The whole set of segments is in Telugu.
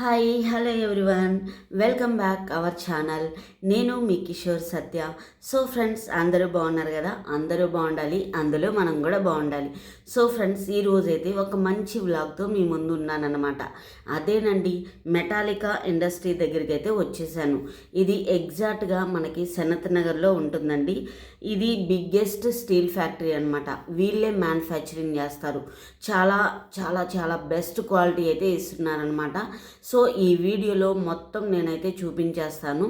Hi hello everyone welcome back our channel నేను మీ కిషోర్ సత్య. సో ఫ్రెండ్స్ అందరూ బాగున్నారు కదా? అందరూ బాగుండాలి అందులో మనం కూడా బాగుండాలి. సో ఫ్రెండ్స్ ఈ రోజైతే ఒక మంచి వ్లాగ్తో మీ ముందు ఉన్నానన్నమాట. అదేనండి మెటాలికా ఇండస్ట్రీ దగ్గరికి అయితే వచ్చేసాను. ఇది ఎగ్జాక్ట్గా మనకి సనత్ నగర్లో ఉంటుందండి. ఇది బిగ్గెస్ట్ స్టీల్ ఫ్యాక్టరీ అనమాట వీళ్ళే మ్యానుఫ్యాక్చరింగ్ చేస్తారు. చాలా చాలా చాలా బెస్ట్ క్వాలిటీ అయితే ఇస్తున్నారనమాట సో ఈ వీడియోలో మొత్తం నేనైతే చూపించేస్తాను.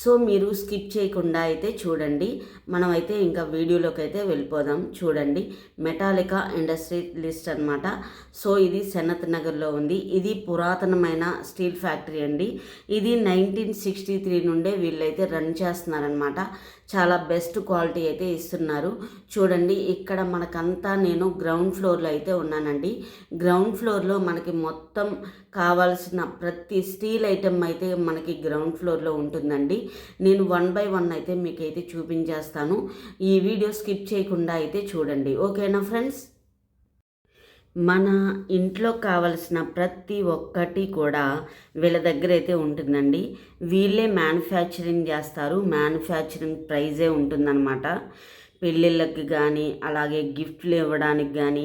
సో మీరు స్కిప్ చేయకుండా అయితే చూడండి. మనమైతే ఇంకా వీడియోలోకి అయితే వెళ్ళిపోదాం. చూడండి. మెటాలికా ఇండస్ట్రీ లిస్ట్ అనమాట సో ఇది సనత్ నగర్లో ఉంది. ఇది పురాతనమైన స్టీల్ ఫ్యాక్టరీ అండి. ఇది నైన్టీన్ సిక్స్టీ త్రీ నుండే వీళ్ళైతే రన్ చేస్తున్నారనమాట చాలా బెస్ట్ క్వాలిటీ అయితే ఇస్తున్నారు. చూడండి ఇక్కడ మనకంతా నేను గ్రౌండ్ ఫ్లోర్లో అయితే ఉన్నానండి. గ్రౌండ్ ఫ్లోర్లో మనకి మొత్తం కావాల్సిన ప్రతి స్టీల్ ఐటెం అయితే మనకి గ్రౌండ్ ఫ్లోర్లో ఉంటుందండి. నేను వన్ బై వన్ అయితే మీకైతే చూపించేస్తాను. ఈ వీడియో స్కిప్ చేయకుండా అయితే చూడండి. ఓకేనా ఫ్రెండ్స్? మన ఇంట్లో కావలసిన ప్రతి ఒక్కటి కూడా వీళ్ళ దగ్గర అయితే ఉంటుందండి. వీళ్ళే మ్యానుఫ్యాక్చరింగ్ చేస్తారు. మ్యానుఫ్యాక్చరింగ్ ప్రైజే ఉంటుందన్నమాట. పెళ్ళిళ్ళకి కానీ అలాగే గిఫ్ట్లు ఇవ్వడానికి కానీ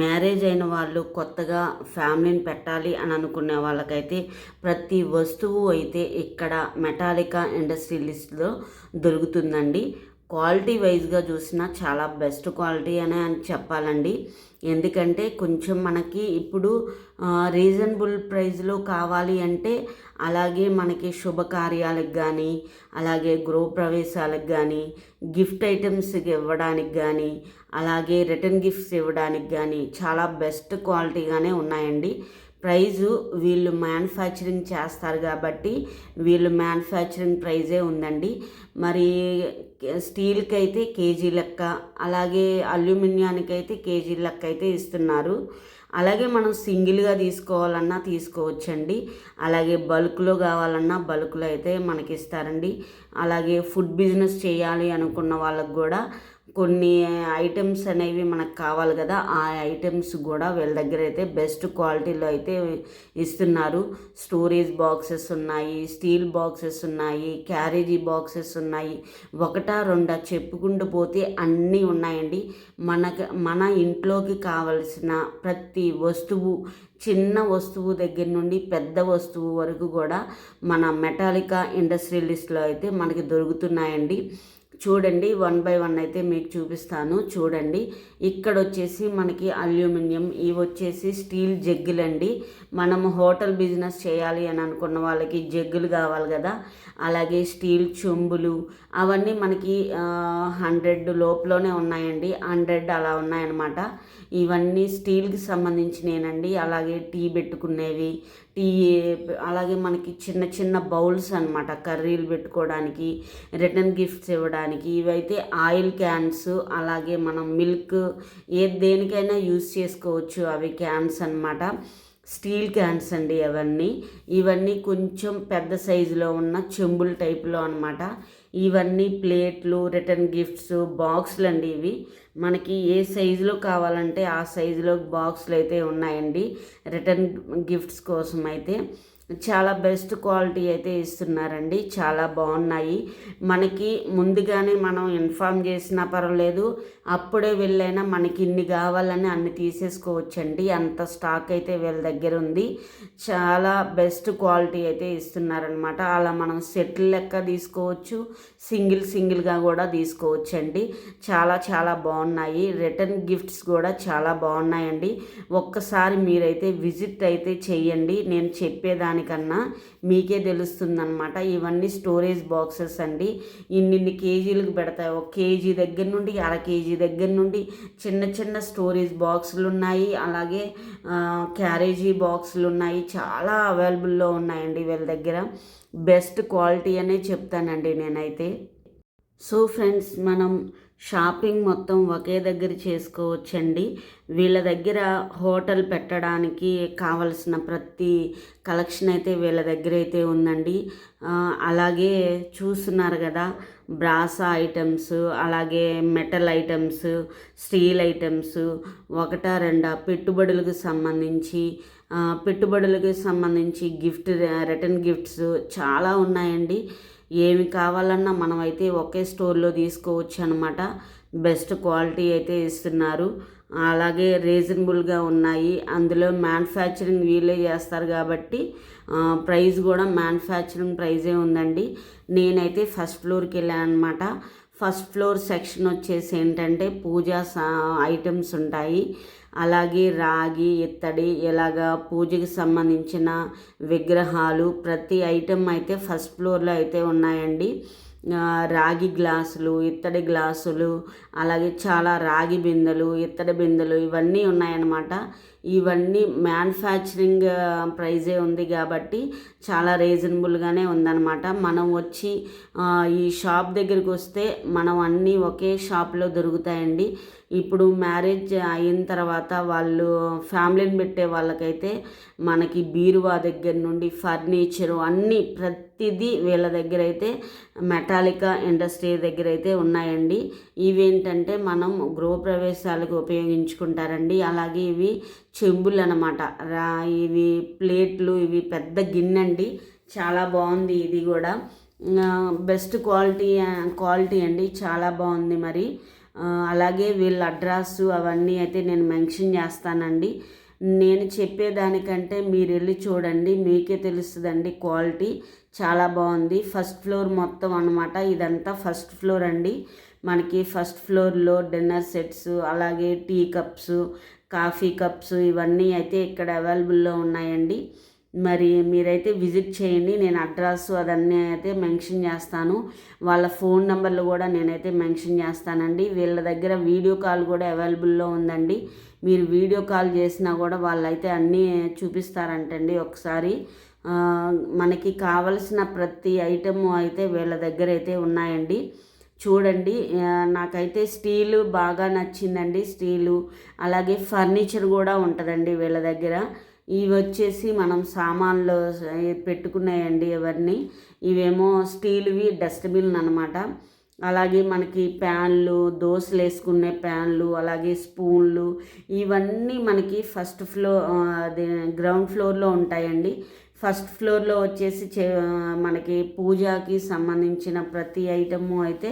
మ్యారేజ్ అయిన వాళ్ళు కొత్తగా ఫ్యామిలీని పెట్టాలి అని అనుకునే వాళ్ళకైతే ప్రతి వస్తువు అయితే ఇక్కడ మెటాలికా ఇండస్ట్రీ లిస్ట్లో దొరుకుతుందండి. క్వాలిటీ వైజ్గా చూసినా చాలా బెస్ట్ క్వాలిటీ అనే అని చెప్పాలండి. ఎందుకంటే కొంచెం మనకి ఇప్పుడు రీజనబుల్ ప్రైస్లో కావాలి అంటే అలాగే మనకి శుభకార్యాలకు కానీ అలాగే గృహప్రవేశాలకు కానీ గిఫ్ట్ ఐటమ్స్కి ఇవ్వడానికి కానీ అలాగే రిటర్న్ గిఫ్ట్స్ ఇవ్వడానికి కానీ చాలా బెస్ట్ క్వాలిటీగానే ఉన్నాయండి. ప్రైజు వీళ్ళు మ్యానుఫ్యాక్చరింగ్ చేస్తారు కాబట్టి వీళ్ళు మ్యానుఫ్యాక్చరింగ్ ప్రైజే ఉందండి. మరి స్టీల్కి అయితే కేజీ లెక్క అలాగే అల్యూమినియానికి అయితే కేజీ లెక్క అయితే ఇస్తున్నారు. అలాగే మనం సింగిల్గా తీసుకోవాలన్నా తీసుకోవచ్చండి. అలాగే బల్క్లో కావాలన్నా బల్క్లో అయితే మనకి ఇస్తారండి అలాగే ఫుడ్ బిజినెస్ చేయాలి అనుకున్న వాళ్ళకు కూడా కొన్ని ఐటమ్స్ అనేవి మనకు కావాలి కదా ఆ ఐటమ్స్ కూడా వీళ్ళ దగ్గర అయితే బెస్ట్ క్వాలిటీలో అయితే ఇస్తున్నారు. స్టోరేజ్ బాక్సెస్ ఉన్నాయి స్టీల్ బాక్సెస్ ఉన్నాయి క్యారేజీ బాక్సెస్ ఉన్నాయి. ఒకటా రెండా చెప్పుకుంటూ పోతే అన్నీ ఉన్నాయండి. మనకు మన ఇంట్లోకి కావలసిన ప్రతి వస్తువు చిన్న వస్తువు దగ్గర నుండి పెద్ద వస్తువు వరకు కూడా మన మెటాలికా ఇండస్ట్రియలిస్ట్లో అయితే మనకి దొరుకుతున్నాయండి. చూడండి వన్ బై వన్ అయితే మీకు చూపిస్తాను. చూడండి ఇక్కడ వచ్చేసి మనకి అల్యూమినియం ఇవి వచ్చేసి స్టీల్ జగ్గులండి. మనము హోటల్ బిజినెస్ చేయాలి అని అనుకున్న వాళ్ళకి జగ్గులు కావాలి కదా. అలాగే స్టీల్ చెంబులు అవన్నీ మనకి హండ్రెడ్ లోపులోనే ఉన్నాయండి. హండ్రెడ్ అలా ఉన్నాయన్నమాట. ఇవన్నీ స్టీల్కి సంబంధించినేనండి. అలాగే టీ పెట్టుకునేవి టీ అలాగే మనకి చిన్న చిన్న బౌల్స్ అనమాట కర్రీలు పెట్టుకోవడానికి రిటర్న్ గిఫ్ట్స్ ఇవ్వడానికి. ఇవైతే ఆయిల్ క్యాన్స్ అలాగే మనం మిల్క్ ఏ దేనికైనా యూస్ చేసుకోవచ్చు అవి క్యాన్స్ అనమాట స్టీల్ క్యాన్స్ అండి అవన్నీ. ఇవన్నీ కొంచెం పెద్ద సైజులో ఉన్న చెంబుల టైప్లో అనమాట ఇవన్నీ ప్లేట్లు రిటర్న్ గిఫ్ట్స్ బాక్సులు అండి ఇవి. మనకి ఏ సైజులో కావాలంటే ఆ సైజులో బాక్సులు అయితే ఉన్నాయండి. రిటర్న్ గిఫ్ట్స్ కోసం అయితే చాలా బెస్ట్ క్వాలిటీ అయితే ఇస్తున్నారండి. చాలా బాగున్నాయి. మనకి ముందుగానే మనం ఇన్ఫామ్ చేసినా పర్వాలేదు. అప్పుడే వెళ్ళైనా మనకి ఇన్ని కావాలని అన్ని తీసేసుకోవచ్చండి. అంత స్టాక్ అయితే వీళ్ళ దగ్గర ఉంది. చాలా బెస్ట్ క్వాలిటీ అయితే ఇస్తున్నారనమాట అలా మనం సెటిల్ లెక్క తీసుకోవచ్చు. సింగిల్ సింగిల్గా కూడా తీసుకోవచ్చండి. చాలా చాలా బాగున్నాయి. రిటర్న్ గిఫ్ట్స్ కూడా చాలా బాగున్నాయండి. ఒక్కసారి మీరైతే విజిట్ అయితే చేయండి. నేను చెప్పేదానికన్నా మీకే తెలుస్తుందనమాట ఇవన్నీ స్టోరేజ్ బాక్సెస్ అండి. ఇన్నిన్ని కేజీలకు పెడతాయి. ఒక కేజీ దగ్గర నుండి అర కేజీ దగ్గర నుండి చిన్న చిన్న స్టోరేజ్ బాక్సులు ఉన్నాయి. అలాగే క్యారేజీ బాక్సులు ఉన్నాయి. చాలా అవైలబుల్లో ఉన్నాయండి వీళ్ళ దగ్గర. బెస్ట్ క్వాలిటీ అనే చెప్తానండి నేనైతే. సో ఫ్రెండ్స్ మనం షాపింగ్ మొత్తం ఒకే దగ్గర చేసుకోవచ్చండి. వీళ్ళ దగ్గర హోటల్ పెట్టడానికి కావలసిన ప్రతి కలెక్షన్ అయితే వీళ్ళ దగ్గర అయితే ఉందండి. అలాగే చూస్తున్నారు కదా బ్రాసా ఐటమ్స్ అలాగే మెటల్ ఐటమ్స్ స్టీల్ ఐటమ్స్ ఒకట రెండా పెట్టుబడులకు సంబంధించి పెట్టుబడులకు పెట్టుబడులకి సంబంధించి గిఫ్ట్ రిటర్న్ గిఫ్ట్స్ చాలా ఉన్నాయండి. ఏమి కావాలన్నా మనమైతే ఒకే స్టోర్లో తీసుకోవచ్చు అనమాట బెస్ట్ క్వాలిటీ అయితే ఇస్తున్నారు. అలాగే రీజనబుల్గా ఉన్నాయి. అందులో మ్యానుఫ్యాక్చరింగ్ వీళ్ళే చేస్తారు కాబట్టి ప్రైస్ కూడా మ్యానుఫ్యాక్చరింగ్ ప్రైజే ఉందండి. నేనైతే ఫస్ట్ ఫ్లోర్కి వెళ్ళాను అనమాట ఫస్ట్ ఫ్లోర్ సెక్షన్ వచ్చేసి ఏంటంటే పూజా సా ఐటమ్స్ ఉంటాయి. అలాగే రాగి ఇత్తడి ఇలాగా పూజకి సంబంధించిన విగ్రహాలు ప్రతి ఐటెం అయితే ఫస్ట్ ఫ్లోర్లో అయితే ఉన్నాయండి. రాగి గ్లాసులు ఇత్తడి గ్లాసులు అలాగే చాలా రాగి బిందెలు ఇత్తడి బిందెలు ఇవన్నీ ఉన్నాయన్నమాట. ఇవన్నీ మ్యానుఫ్యాక్చరింగ్ ప్రైజే ఉంది కాబట్టి చాలా రీజనబుల్గానే ఉందన్నమాట. మనం వచ్చి ఈ షాప్ దగ్గరికి వస్తే మనం అన్నీ ఒకే షాప్లో దొరుకుతాయండి. ఇప్పుడు మ్యారేజ్ అయిన తర్వాత వాళ్ళు ఫ్యామిలీని పెట్టే వాళ్ళకైతే మనకి బీరువా దగ్గర నుండి ఫర్నిచరు అన్నీ ప్రతిదీ వీళ్ళ దగ్గర అయితే మెటాలికా ఇండస్ట్రీ దగ్గర అయితే ఉన్నాయండి. ఇవేంటంటే మనం గృహప్రవేశాలకు ఉపయోగించుకుంటారండి. అలాగే ఇవి చెంబులు అనమాట రా ఇవి ప్లేట్లు ఇవి పెద్ద గిన్నె అండి చాలా బాగుంది ఇది కూడా. బెస్ట్ క్వాలిటీ క్వాలిటీ అండి. చాలా బాగుంది మరి. అలాగే వీళ్ళ అడ్రస్ అవన్నీ అయితే నేను మెన్షన్ చేస్తానండి. నేను చెప్పేదానికంటే మీరు వెళ్ళి చూడండి. మీకే తెలుస్తుందండి క్వాలిటీ. చాలా బాగుంది. ఫస్ట్ ఫ్లోర్ మొత్తం అనమాట ఇదంతా ఫస్ట్ ఫ్లోర్ అండి. మనకి ఫస్ట్ ఫ్లోర్లో డిన్నర్ సెట్స్ అలాగే టీ కప్స్ కాఫీ కప్స్ ఇవన్నీ అయితే ఇక్కడ అవైలబుల్లో ఉన్నాయండి. మరి మీరైతే విజిట్ చేయండి. నేను అడ్రస్ అదన్నీ అయితే మెన్షన్ చేస్తాను. వాళ్ళ ఫోన్ నెంబర్లు కూడా నేనైతే మెన్షన్ చేస్తానండి. వీళ్ళ దగ్గర వీడియో కాల్ కూడా అవైలబుల్లో ఉందండి. మీరు వీడియో కాల్ చేసినా కూడా వాళ్ళైతే అన్నీ చూపిస్తారంటండి ఒకసారి. మనకి కావలసిన ప్రతి ఐటమ్ అయితే వీళ్ళ దగ్గర అయితే ఉన్నాయండి. చూడండి నాకైతే స్టీలు బాగా నచ్చిందండి స్టీలు. అలాగే ఫర్నిచర్ కూడా ఉంటుందండి వీళ్ళ దగ్గర. ఇవి వచ్చేసి మనం సామాన్లు పెట్టుకున్నాయండి ఇవన్నీ ఇవేమో స్టీల్వి డస్ట్బిన్ అనమాట అలాగే మనకి ప్యాన్లు దోశలు వేసుకునే ప్యాన్లు అలాగే స్పూన్లు ఇవన్నీ మనకి ఫస్ట్ ఫ్లోర్ అదే గ్రౌండ్ ఫ్లోర్లో ఉంటాయండి. ఫస్ట్ ఫ్లోర్లో వచ్చేసి చే మనకి పూజకి సంబంధించిన ప్రతి ఐటము అయితే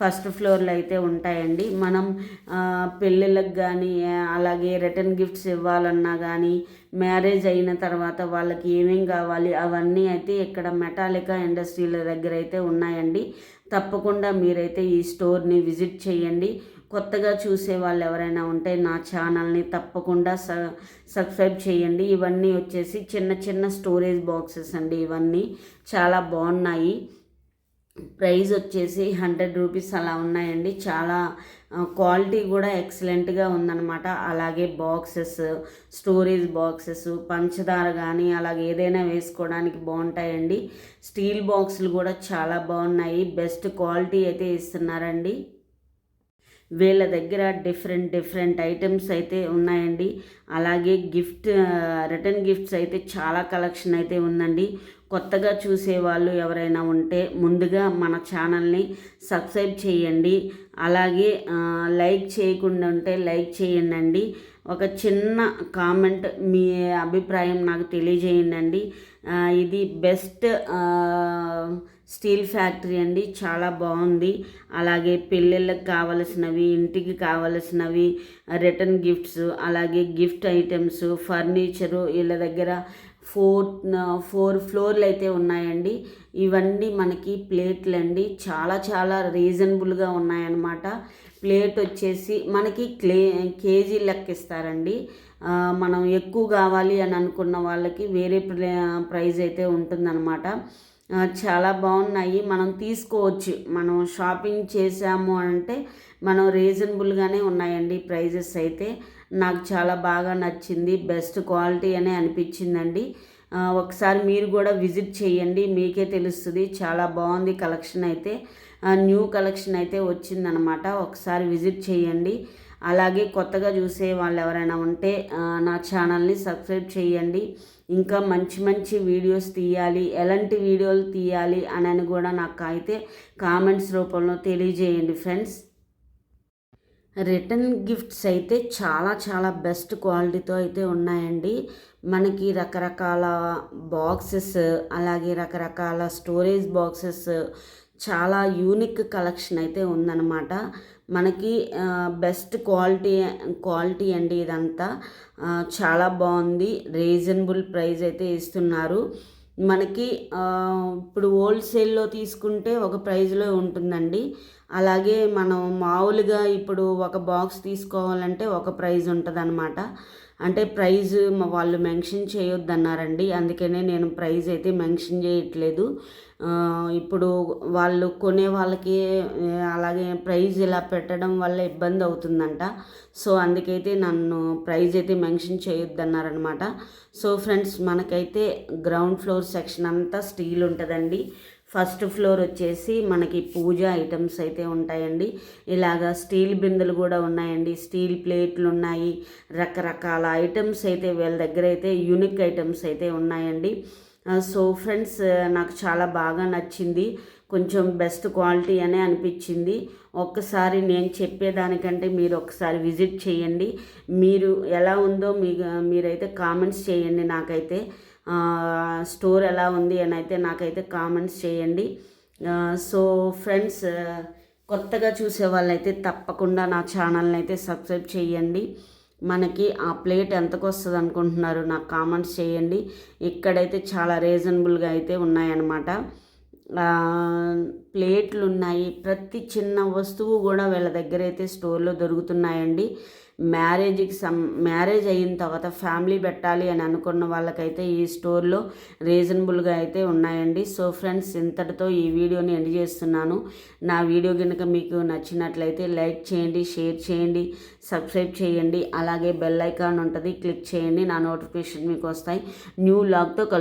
ఫస్ట్ ఫ్లోర్లో అయితే ఉంటాయండి. మనం పెళ్ళిళ్ళకి కానీ అలాగే రిటర్న్ గిఫ్ట్స్ ఇవ్వాలన్నా కానీ మ్యారేజ్ అయిన తర్వాత వాళ్ళకి ఏమేం కావాలి అవన్నీ అయితే ఇక్కడ మెటాలికా ఇండస్ట్రీల దగ్గర అయితే ఉన్నాయండి. తప్పకుండా మీరైతే ఈ స్టోర్ని విజిట్ చేయండి. కొత్తగా చూసే వాళ్ళు ఎవరైనా ఉంటే నా ఛానల్ని తప్పకుండా స సబ్స్క్రైబ్ చేయండి. ఇవన్నీ వచ్చేసి చిన్న చిన్న స్టోరేజ్ బాక్సెస్ అండి ఇవన్నీ. చాలా బాగున్నాయి. ప్రైస్ వచ్చేసి హండ్రెడ్ రూపీస్ అలా ఉన్నాయండి. చాలా క్వాలిటీ కూడా ఎక్సలెంట్గా ఉందన్నమాట. అలాగే బాక్సెస్ స్టోరేజ్ బాక్సెస్ పంచదార కానీ అలాగే ఏదైనా వేసుకోవడానికి బాగుంటాయండి. స్టీల్ బాక్సులు కూడా చాలా బాగున్నాయి. బెస్ట్ క్వాలిటీ అయితే ఇస్తున్నారండి. వీళ్ళ దగ్గర డిఫరెంట్ డిఫరెంట్ ఐటమ్స్ అయితే ఉన్నాయండి. అలాగే గిఫ్ట్ రిటర్న్ గిఫ్ట్స్ అయితే చాలా కలెక్షన్ అయితే ఉందండి. కొత్తగా చూసే వాళ్ళు ఎవరైనా ఉంటే ముందుగా మన ఛానల్ని సబ్స్క్రైబ్ చేయండి. అలాగే లైక్ చేయకుండా ఉంటే లైక్ చేయండి ఒక చిన్న కామెంట్ మీ అభిప్రాయం నాకు తెలియజేయండి ఇది బెస్ట్ స్టీల్ ఫ్యాక్టరీ అండి చాలా బాగుంది. అలాగే పెళ్ళిళ్ళకి కావలసినవి ఇంటికి కావలసినవి రిటర్న్ గిఫ్ట్స్ అలాగే గిఫ్ట్ ఐటమ్స్ ఫర్నిచరు వీళ్ళ దగ్గర ఫోర్ ఫోర్ ఫ్లోర్లు అయితే ఉన్నాయండి. ఇవన్నీ మనకి ప్లేట్లు అండి చాలా చాలా రీజనబుల్గా ఉన్నాయన్నమాట. ప్లేట్ వచ్చేసి మనకి క్లే కేజీ లెక్క ఇస్తారండి. మనం ఎక్కువ కావాలి అని అనుకున్న వాళ్ళకి వేరే ప్రైజ్ ప్రైస్ అయితే ఉంటుందన్నమాట. చాలా బాగున్నాయి. మనం తీసుకోవచ్చు. మనం షాపింగ్ చేసాము అంటే మనం రీజనబుల్గానే ఉన్నాయండి ప్రైజెస్ అయితే. నాకు చాలా బాగా నచ్చింది. బెస్ట్ క్వాలిటీ అనే అనిపించిందండి. ఒకసారి మీరు కూడా విజిట్ చేయండి. మీకే తెలుస్తుంది. చాలా బాగుంది కలెక్షన్ అయితే. న్యూ కలెక్షన్ అయితే వచ్చిందనమాట. ఒకసారి విజిట్ చేయండి. అలాగే కొత్తగా చూసే వాళ్ళు ఎవరైనా ఉంటే నా ఛానల్ని సబ్స్క్రైబ్ చేయండి. ఇంకా మంచి మంచి వీడియోస్ తీయాలి. ఎలాంటి వీడియోలు తీయాలి అని కూడా నాకు అయితే కామెంట్స్ రూపంలో తెలియజేయండి ఫ్రెండ్స్. రిటర్న్ గిఫ్ట్స్ అయితే చాలా చాలా బెస్ట్ క్వాలిటీతో అయితే ఉన్నాయండి. మనకి రకరకాల బాక్సెస్ అలాగే రకరకాల స్టోరేజ్ బాక్సెస్ చాలా యూనిక్ కలెక్షన్ అయితే ఉందన్నమాట. మనకి బెస్ట్ క్వాలిటీ క్వాలిటీ అండి ఇదంతా. చాలా బాగుంది. రీజనబుల్ ప్రైస్ అయితే ఇస్తున్నారు. మనకి ఇప్పుడు హోల్సేల్లో తీసుకుంటే ఒక ప్రైజ్లో ఉంటుందండి. అలాగే మనం మామూలుగా ఇప్పుడు ఒక బాక్స్ తీసుకోవాలంటే ఒక ప్రైజ్ ఉంటుంది అనమాట అంటే ప్రైజ్ వాళ్ళు మెన్షన్ చేయొద్దన్నారండి. అందుకనే నేను ప్రైజ్ అయితే మెన్షన్ చేయట్లేదు. ఇప్పుడు వాళ్ళు కొనే వాళ్ళకి అలాగే ప్రైజ్ ఇలా పెట్టడం వల్ల ఇబ్బంది అవుతుందంట. సో అందుకైతే నన్ను ప్రైజ్ అయితే మెన్షన్ చేయొద్దన్నారనమాట సో ఫ్రెండ్స్ మనకైతే గ్రౌండ్ ఫ్లోర్ సెక్షన్ అంతా స్టీల్ ఉంటుందండి. ఫస్ట్ ఫ్లోర్ వచ్చేసి మనకి పూజ ఐటమ్స్ అయితే ఉంటాయండి. ఇలాగా స్టీల్ బిందెలు కూడా ఉన్నాయండి. స్టీల్ ప్లేట్లు ఉన్నాయి. రకరకాల ఐటమ్స్ అయితే వీళ్ళ దగ్గర అయితే యూనిక్ ఐటమ్స్ అయితే ఉన్నాయండి. సో ఫ్రెండ్స్ నాకు చాలా బాగా నచ్చింది. కొంచెం బెస్ట్ క్వాలిటీ అనే అనిపించింది. ఒక్కసారి నేను చెప్పేదానికంటే మీరు ఒకసారి విజిట్ చేయండి. మీరు ఎలా ఉందో మీ మీరైతే కామెంట్స్ చేయండి నాకైతే. స్టోర్ ఎలా ఉంది అని అయితే నాకైతే కామెంట్స్ చేయండి. సో ఫ్రెండ్స్ కొత్తగా చూసే వాళ్ళైతే తప్పకుండా నా ఛానల్ని అయితే సబ్స్క్రైబ్ చేయండి. మనకి ఆ ప్లేట్ ఎంతకు వస్తుంది అనుకుంటున్నారు నాకు కామెంట్స్ చేయండి. ఇక్కడైతే చాలా రీజనబుల్గా అయితే ఉన్నాయన్నమాట. ప్లేట్లు ఉన్నాయి ప్రతి చిన్న వస్తువు కూడా వీళ్ళ దగ్గర అయితే స్టోర్లో దొరుకుతున్నాయండి. మ్యారేజ్కి సం మ్యారేజ్ అయిన తర్వాత ఫ్యామిలీ పెట్టాలి అని అనుకున్న వాళ్ళకైతే ఈ స్టోర్లో రీజనబుల్గా అయితే ఉన్నాయండి. సో ఫ్రెండ్స్ ఇంతటితో ఈ వీడియోని ఎండ్ చేస్తున్నాను. నా వీడియో కనుక మీకు నచ్చినట్లయితే లైక్ చేయండి షేర్ చేయండి సబ్స్క్రైబ్ చేయండి. అలాగే బెల్ ఐకాన్ ఉంటుంది క్లిక్ చేయండి. నా నోటిఫికేషన్ మీకు వస్తాయి. న్యూ లాగ్తో కలు